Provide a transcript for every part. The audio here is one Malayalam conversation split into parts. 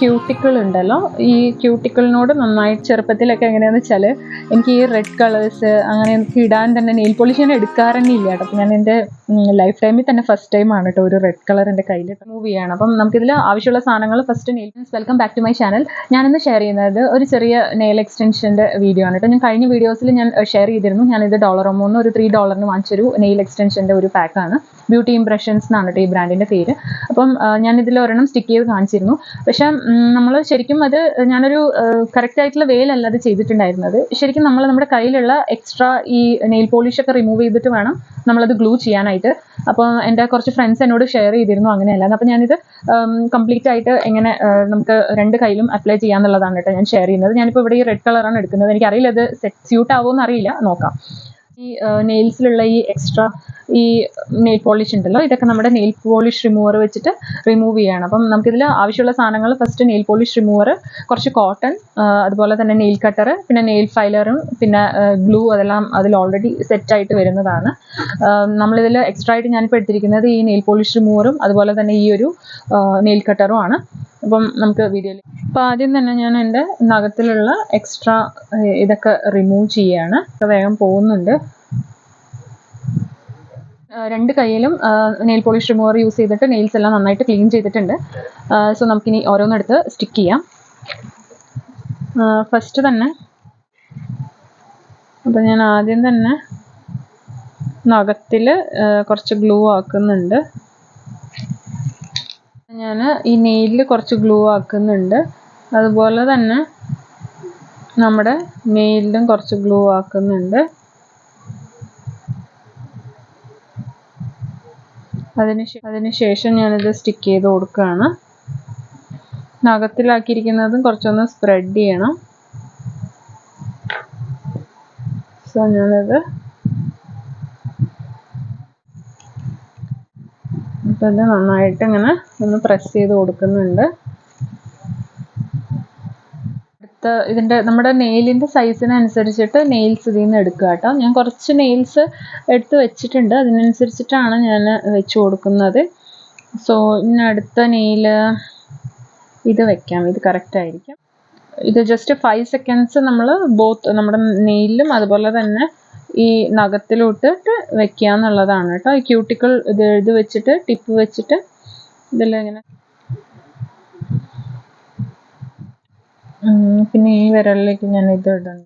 ക്യൂട്ടിക്കിൾ ഉണ്ടല്ലോ ഈ ക്യൂട്ടിക്കിളിനോട് നന്നായിട്ട് ചെറുപ്പത്തിലൊക്കെ എങ്ങനെയാണെന്ന് വെച്ചാൽ എനിക്ക് ഈ റെഡ് കളേഴ്സ് അങ്ങനെ എനിക്ക് ഇടാൻ തന്നെ നെയിൽ പോളിഷ് ഞാൻ എടുക്കാറന്നെ ഇല്ല കേട്ടോ ഞാൻ എന്റെ ലൈഫ് ടൈമിൽ തന്നെ ഫസ്റ്റ് ടൈമാണ് കേട്ടോ ഒരു റെഡ് കളർ എന്റെ കയ്യിൽ മൂവ് ചെയ്യാണ്. അപ്പം നമുക്കിതിൽ ആവശ്യമുള്ള സാധനങ്ങൾ first nail welcome back to my channel ഞാനിന്ന് ഷെയർ ചെയ്യുന്നത് ഒരു ചെറിയ നെയിൽ എക്സ്റ്റൻഷന്റെ വീഡിയോ ആണ് കേട്ടോ. ഞാൻ കഴിഞ്ഞ വീഡിയോസിൽ ഞാൻ ഷെയർ ചെയ്തിരുന്നു. ഞാനിത് ഡോളർ മൂന്ന് ഒരു ത്രീ ഡോളറിന് വാങ്ങിച്ചൊരു നെയിൽ എക്സ്റ്റൻഷന്റെ ഒരു പാക്കാണ് ബ്യൂട്ടി ഇംപ്രഷൻസ് എന്നാണ് കേട്ടോ ഈ ബ്രാൻഡിന്റെ പേര്. അപ്പം ഞാനിതിൽ ഒരെണ്ണം സ്റ്റിക്ക് ചെയ്ത് കാണിച്ചിരുന്നു. പക്ഷേ നമ്മൾ ശരിക്കും അത് ഞാനൊരു കറക്റ്റ് ആയിട്ടുള്ള വേലല്ല അത് ചെയ്തിട്ടുണ്ടായിരുന്നത്. ശരിക്കും നമ്മൾ നമ്മുടെ കയ്യിലുള്ള എക്സ്ട്രാ ഈ നെയിൽ പോളിഷ് ഒക്കെ റിമൂവ് ചെയ്തിട്ട് വേണം നമ്മളത് ഗ്ലൂ ചെയ്യാനായിട്ട്. അപ്പോൾ എന്റെ കുറച്ച് ഫ്രണ്ട്സ് എന്നോട് ഷെയർ ചെയ്തിരുന്നു അങ്ങനെയല്ല. അപ്പോൾ ഞാനിത് കംപ്ലീറ്റ് ആയിട്ട് എങ്ങനെ നമുക്ക് രണ്ട് കയ്യിലും അപ്ലൈ ചെയ്യാന്നുള്ളതാണ് കേട്ടോ ഞാൻ ഷെയർ ചെയ്യുന്നത്. ഞാനിപ്പോൾ ഇവിടെ ഈ റെഡ് കളറാണ് എടുക്കുന്നത്. എനിക്കറിയില്ല അത് സെറ്റ് സ്യൂട്ട് ആവുമോ എന്നറിയില്ല നോക്കാം. ഈ നെയിൽസിലുള്ള ഈ എക്സ്ട്രാ ഈ നെയിൽ പോളിഷ് ഉണ്ടല്ലോ ഇതൊക്കെ നമ്മുടെ നെയിൽ പോളിഷ് റിമൂവർ വെച്ചിട്ട് റിമൂവ് ചെയ്യണം. അപ്പം നമുക്കിതിൽ ആവശ്യമുള്ള സാധനങ്ങൾ ഫസ്റ്റ് നെയിൽ പോളിഷ് റിമൂവർ കുറച്ച് കോട്ടൺ അതുപോലെ തന്നെ നെയിൽ കട്ടർ പിന്നെ നെയിൽ ഫൈലറും പിന്നെ ഗ്ലൂ അതെല്ലാം അതിൽ ഓൾറെഡി സെറ്റായിട്ട് വരുന്നതാണ്. നമ്മളിതിൽ എക്സ്ട്രാ ആയിട്ട് ഞാനിപ്പോൾ എടുത്തിരിക്കുന്നത് ഈ നെയിൽ പോളിഷ് റിമൂവറും അതുപോലെ തന്നെ ഈ ഒരു നെയിൽ കട്ടറും ആണ്. അപ്പം നമുക്ക് വീഡിയോയിൽ അപ്പം ആദ്യം തന്നെ ഞാൻ എന്റെ നഖത്തിലുള്ള എക്സ്ട്രാ ഇതൊക്കെ റിമൂവ് ചെയ്യാണ്. വേഗം പോകുന്നുണ്ട്. രണ്ട് കൈയിലും നെയിൽ പോളിഷ് റിമൂവർ യൂസ് ചെയ്തിട്ട് നെയിൽസ് എല്ലാം നന്നായിട്ട് ക്ലീൻ ചെയ്തിട്ടുണ്ട്. സോ നമുക്കിനി ഓരോന്നെടുത്ത് സ്റ്റിക്ക് ചെയ്യാം. ഫസ്റ്റ് തന്നെ അപ്പം ഞാൻ ആദ്യം തന്നെ നഖത്തിൽ കുറച്ച് ഗ്ലൂ ആക്കുന്നുണ്ട്. ഞാൻ ഈ നെയിലിൽ കുറച്ച് ഗ്ലൂ ആക്കുന്നുണ്ട്. അതുപോലെ തന്നെ നമ്മുടെ മെയിലിലും കുറച്ച് ഗ്ലൂ ആക്കുന്നുണ്ട്. അതിന് അതിനുശേഷം അതിന് ശേഷം ഞാനിത് സ്റ്റിക്ക് ചെയ്ത് കൊടുക്കുകയാണ്. നഖത്തിലാക്കിയിരിക്കുന്നതും കുറച്ചൊന്ന് സ്പ്രെഡ് ചെയ്യണം. സോ ഞാനിത് ഇത് നന്നായിട്ട് ഇങ്ങനെ ഒന്ന് പ്രസ് ചെയ്ത് കൊടുക്കുന്നുണ്ട്. അടുത്ത ഇതിന്റെ നമ്മുടെ നെയിലിന്റെ സൈസിനനുസരിച്ചിട്ട് നെയിൽസ് ഇതിൽ നിന്ന് എടുക്കുക കേട്ടോ. ഞാൻ കുറച്ച് നെയിൽസ് എടുത്ത് വെച്ചിട്ടുണ്ട്. അതിനനുസരിച്ചിട്ടാണ് ഞാൻ വെച്ച് കൊടുക്കുന്നത്. സോ ഇനി അടുത്ത നെയിൽ ഇത് വെക്കാം. ഇത് കറക്റ്റ് ആയിരിക്കും. ഇത് ജസ്റ്റ് ഫൈവ് സെക്കൻഡ്സ് നമ്മൾ ബോത്ത് നമ്മുടെ നെയിലും അതുപോലെ തന്നെ ഈ നഖത്തിലോട്ടിട്ട് വെക്കുക എന്നുള്ളതാണ് കേട്ടോ. ഈ ക്യൂട്ടിക്കിൾ ഇത് ഇത് വെച്ചിട്ട് ടിപ്പ് വെച്ചിട്ട് ഇതിലിങ്ങനെ പിന്നെ ഈ വിരലിലേക്ക് ഞാൻ ഇത് ഇടുന്നു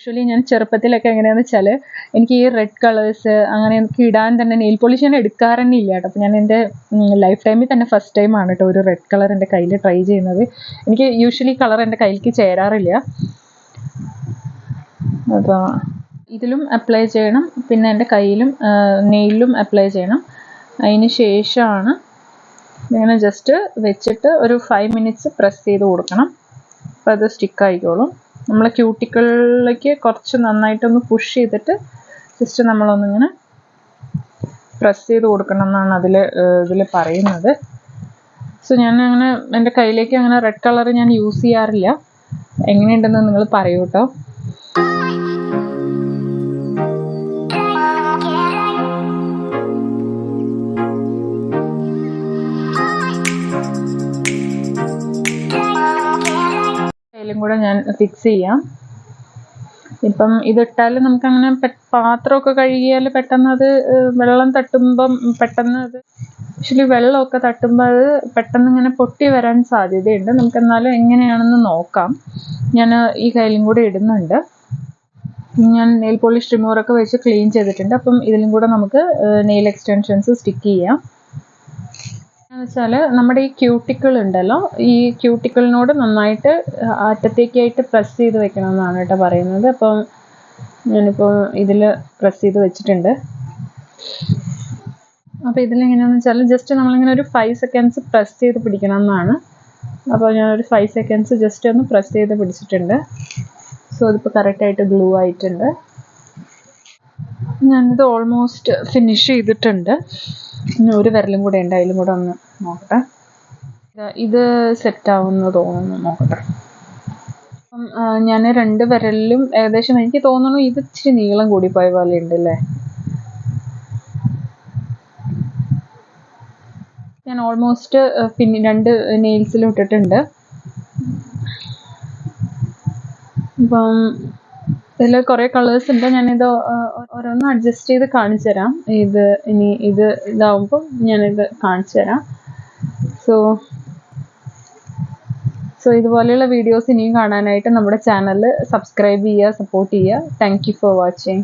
ആക്ച്വലി ഞാൻ ചെറുപ്പത്തിലൊക്കെ എങ്ങനെയാണെന്ന് വെച്ചാൽ എനിക്ക് ഈ റെഡ് കളേഴ്സ് അങ്ങനെ എനിക്ക് ഇടാൻ തന്നെ നെയിൽ പോളിഷ് ഞാൻ എടുക്കാറന്നെ ഇല്ല കേട്ടോ. അപ്പോൾ ഞാൻ എന്റെ ലൈഫ് ടൈമിൽ തന്നെ ഫസ്റ്റ് ടൈമാണ് കേട്ടോ ഒരു റെഡ് കളർ എന്റെ കയ്യിൽ ട്രൈ ചെയ്യുന്നത്. എനിക്ക് യൂഷ്വലി കളർ എന്റെ കയ്യിലേക്ക് ചേരാറില്ല. അപ്പോൾ ഇതിലും അപ്ലൈ ചെയ്യണം. പിന്നെ എന്റെ കയ്യിലും നെയിലും അപ്ലൈ ചെയ്യണം. അതിന് ശേഷമാണ് ഇങ്ങനെ ജസ്റ്റ് വെച്ചിട്ട് ഒരു ഫൈവ് മിനിറ്റ്സ് പ്രസ് ചെയ്ത് കൊടുക്കണം. അപ്പോൾ അത് സ്റ്റിക്ക് ആയിക്കോളും. നമ്മളെ ക്യൂട്ടിക്കിളിലേക്ക് കുറച്ച് നന്നായിട്ടൊന്ന് പുഷ് ചെയ്തിട്ട് ജസ്റ്റ് നമ്മളൊന്നിങ്ങനെ പ്രസ് ചെയ്ത് കൊടുക്കണം എന്നാണ് അതിൽ ഇതിൽ പറയുന്നത്. സോ ഞാൻ അങ്ങനെ എന്റെ കയ്യിലേക്ക് അങ്ങനെ റെഡ് കളർ ഞാൻ യൂസ് ചെയ്യാറില്ല. എങ്ങനെയുണ്ടെന്ന് നിങ്ങൾ പറയൂ കേട്ടോ കയ്യിലും കൂടെ ഞാൻ ഫിക്സ് ചെയ്യാം. ഇപ്പം ഇതിട്ടാൽ നമുക്കങ്ങനെ പാത്രമൊക്കെ കഴുകിയാൽ പെട്ടെന്ന് അത് വെള്ളം തട്ടുമ്പം പെട്ടെന്ന് അത് ആക്ച്വലി വെള്ളമൊക്കെ തട്ടുമ്പോൾ അത് പെട്ടെന്ന് ഇങ്ങനെ പൊട്ടി വരാൻ സാധ്യതയുണ്ട്. നമുക്ക് എന്നാലും എങ്ങനെയാണെന്ന് നോക്കാം. ഞാൻ ഈ കയ്യിലും കൂടെ ഇടുന്നുണ്ട്. ഞാൻ നെയിൽ പോളിഷ് റിമൂവറൊക്കെ വെച്ച് ക്ലീൻ ചെയ്തിട്ടുണ്ട്. അപ്പം ഇതിലും കൂടെ നമുക്ക് നെയിൽ എക്സ്റ്റൻഷൻസ് സ്റ്റിക്ക് ചെയ്യാം. വെച്ചാൽ നമ്മുടെ ഈ ക്യൂട്ടിക്കിൾ ഉണ്ടല്ലോ ഈ ക്യൂട്ടിക്കിളിനോട് നന്നായിട്ട് അറ്റത്തേക്കായിട്ട് പ്രസ് ചെയ്ത് വെക്കണം എന്നാണ് കേട്ടോ പറയുന്നത്. അപ്പം ഞാനിപ്പോൾ ഇതിൽ പ്രസ് ചെയ്ത് വെച്ചിട്ടുണ്ട്. അപ്പോൾ ഇതിലെങ്ങനെയാണെന്ന് വെച്ചാൽ ജസ്റ്റ് നമ്മളിങ്ങനെ ഒരു ഫൈവ് സെക്കൻഡ്സ് പ്രസ് ചെയ്ത് പിടിക്കണം എന്നാണ് അപ്പോൾ ഞാനൊരു ഫൈവ് സെക്കൻഡ്സ് ജസ്റ്റ് ഒന്ന് പ്രസ് ചെയ്ത് പിടിച്ചിട്ടുണ്ട്. സോ അതിപ്പോൾ കറക്റ്റായിട്ട് ഗ്ലൂ ആയിട്ടുണ്ട്. ഞാനിത് ഓൾമോസ്റ്റ് ഫിനിഷ് ചെയ്തിട്ടുണ്ട്. ഇനി ഒരു വിരലും കൂടെ ഉണ്ട് അതിലും കൂടെ ഒന്ന് നോക്കട്ടെ. ഇത് സെറ്റ് ആവുമെന്ന് തോന്നുന്നു നോക്കട്ടെ. അപ്പം ഞാൻ രണ്ട് വിരലിലും ഏകദേശം എനിക്ക് തോന്നുന്നു ഇത് ഇച്ചിരി നീളം കൂടിപ്പോയ പോലെ ഉണ്ട് അല്ലേ? ഞാൻ ഓൾമോസ്റ്റ് പിന്നെ രണ്ട് നെയിൽസിലും ഇട്ടിട്ടുണ്ട്. അപ്പം ഇതിൽ കുറേ കളേഴ്സ് ഉണ്ട്. ഞാനിത് ഓരോന്ന് അഡ്ജസ്റ്റ് ചെയ്ത് കാണിച്ചു തരാം. ഇത് ഇനി ഇത് ഇതാവുമ്പോൾ ഞാനിത് കാണിച്ചു തരാം. സോ സോ ഇതുപോലെയുള്ള വീഡിയോസ് ഇനിയും കാണാനായിട്ട് നമ്മുടെ ചാനൽ സബ്സ്ക്രൈബ് ചെയ്യുക സപ്പോർട്ട് ചെയ്യുക. Thank you for watching